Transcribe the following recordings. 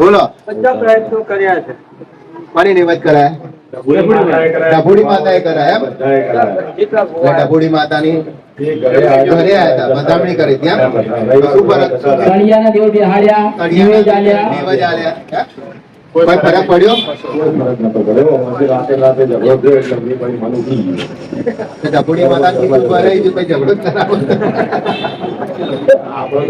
બોલો. બધા પ્રયત્નો કર્યા છે. કોની નિવેદ કરાય? ડભોડી માતાએ કરાય. ડભોડી માતાની ઘરે આવ્યા. હતા વધામણી કરી ત્યાં શું ફરક? શું દેવ બેહાડ્યા નિવેદ આલ્યા નિવેદ આલ્યા કોઈ ફરક પડ્યો? ડભોડી માતા ઝઘડો કરાવો આપણે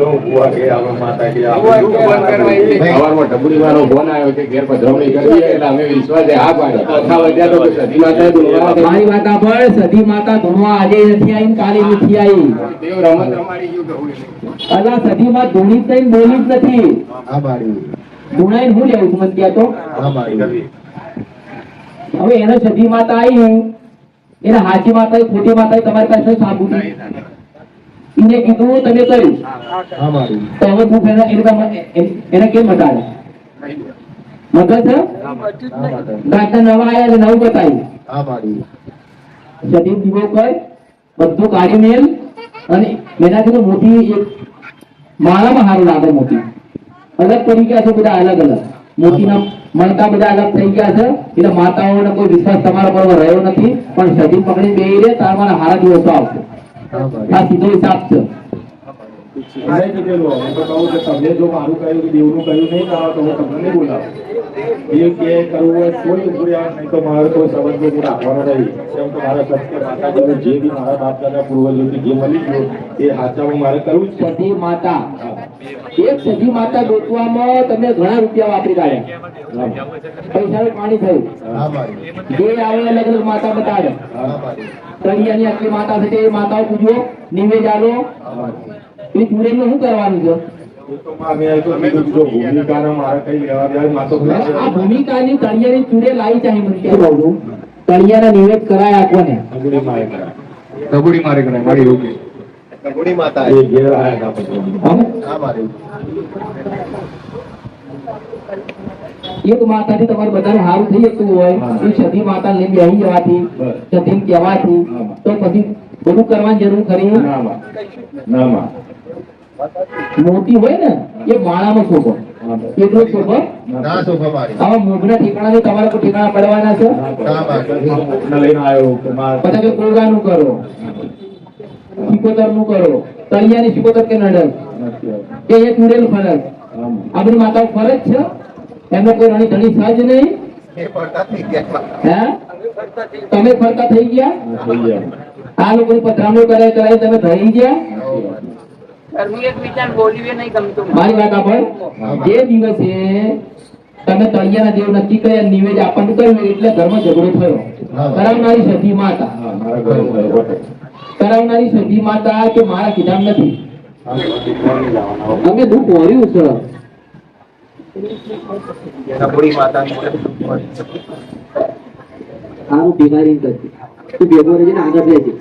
માતા પણ. મારી સતી માતા ધૂણવા આજે નથી આવી કાલે નથી આવી. અલા સધી માં ધૂણી થઈ બોલી જ નથી. હા હું લેવું છું મને ક્યાં તો? હવે એને સધી માતા આવી એને હાચી માતા ખોટી માતા તમારી પાસે સાબુત એને કીધું તમે કર્યું તો હવે તું પેલા એને એને કેમ બતાવે મગજ ગાતા નવા આયા એટલે નવું બતાવ્યું. હા મારી. જતી દીવો કર બધું કાઢી મેલ અને એનાથી તો મોટી એક માળામાં હારું લાગે મોટી. અલગ પડી ગયા છે બધા અલગ અલગ. મોતીના મણકા બધા અલગ થઈ ગયા છે. એટલે માતાઓનો કોઈ વિશ્વાસ તમારા પર રહ્યો નથી. પણ સદી પકડી બે રે તાર મારા હારા દિવસો આવશે. હા આ સીધો હિસાબ છે. કીધેલું તો કહું કે તમને જો મારું કહ્યું કે દેવનું કહ્યું નહીં કરાવો તો હું તમને નહીં બોલાવું. દેવ કે કરવું હોય કોઈ નહીં તો મારે કોઈ સંબંધો હું રાખવાનો નહીં. કેમ કે મારા સત્ય માતાજીનું જે બી મારા બાપ દાદા પૂર્વજોથી જે મળી ગયું એ હાચામાં મારે કરવું જ પડે માતા એક સતી માતા ગોતવામાં તમે ઘણા રૂપિયા વાપરી કાઢ્યા પૈસા પાણી થયું. જે આવે અલગ અલગ માતા બતાવે. તળિયાની આટલી માતા છે એ માતાઓ પૂજો નિવેદ આલો એ ચૂરેલનું શું કરવાનું છે? ભૂમિકાના મારે કઈ લેવા ચાહી મને કે કહું છું? કડિયાના નિવેદ કરાય આપવાને અંગડી મારે કરાય. ડબુડી મારે કરાય. મારી રોકી. ડભોડી માતા એ ઘેર આયા હતા પછી હા મારે. એક માતાથી તમારે બધાને હારું થઈ જતું હોય. એ સતી માતા લઈને બેસી. જવાથી સતી કહેવાથી તો પછી બધું કરવાની જરૂર ખરી મોટી હોય ને એ માળામાં શોભો. કેટલો શોભો? ના આવા મોગના ઠેકાણા તમારે કોઈ ઠેકાણા પડવાના છે? બધા કે કોળગાનું કરો. સિકોતરનું કરો. તળિયાની સિકોતર કે નડલ કે એક ચૂડેલ ફરજ? આપણી માતા ફરજ છે? એમને કોઈ રણી ધણી સાજ નહીં? તમે ફરતા થઈ ગયા? આ લોકો ગયા. પધરામણી કરાય કરાય તમે ધરી ગયા? મારી વાત આપણ જે દિવસે તમે તળિયાના દેવ નક્કી કર્યા નિવેદ આપવાનું કર્યું એટલે ધર્મ ઝઘડો થયો. કરાવનારી સતી માતા. હા. કરાવનારી સતી માતા કે મારા કિતાબ નથી. અમે દુઃખ વર્યું છે આ સારું બીમારી નથી તું ભેગો રહીને ને આગળ રહેજે.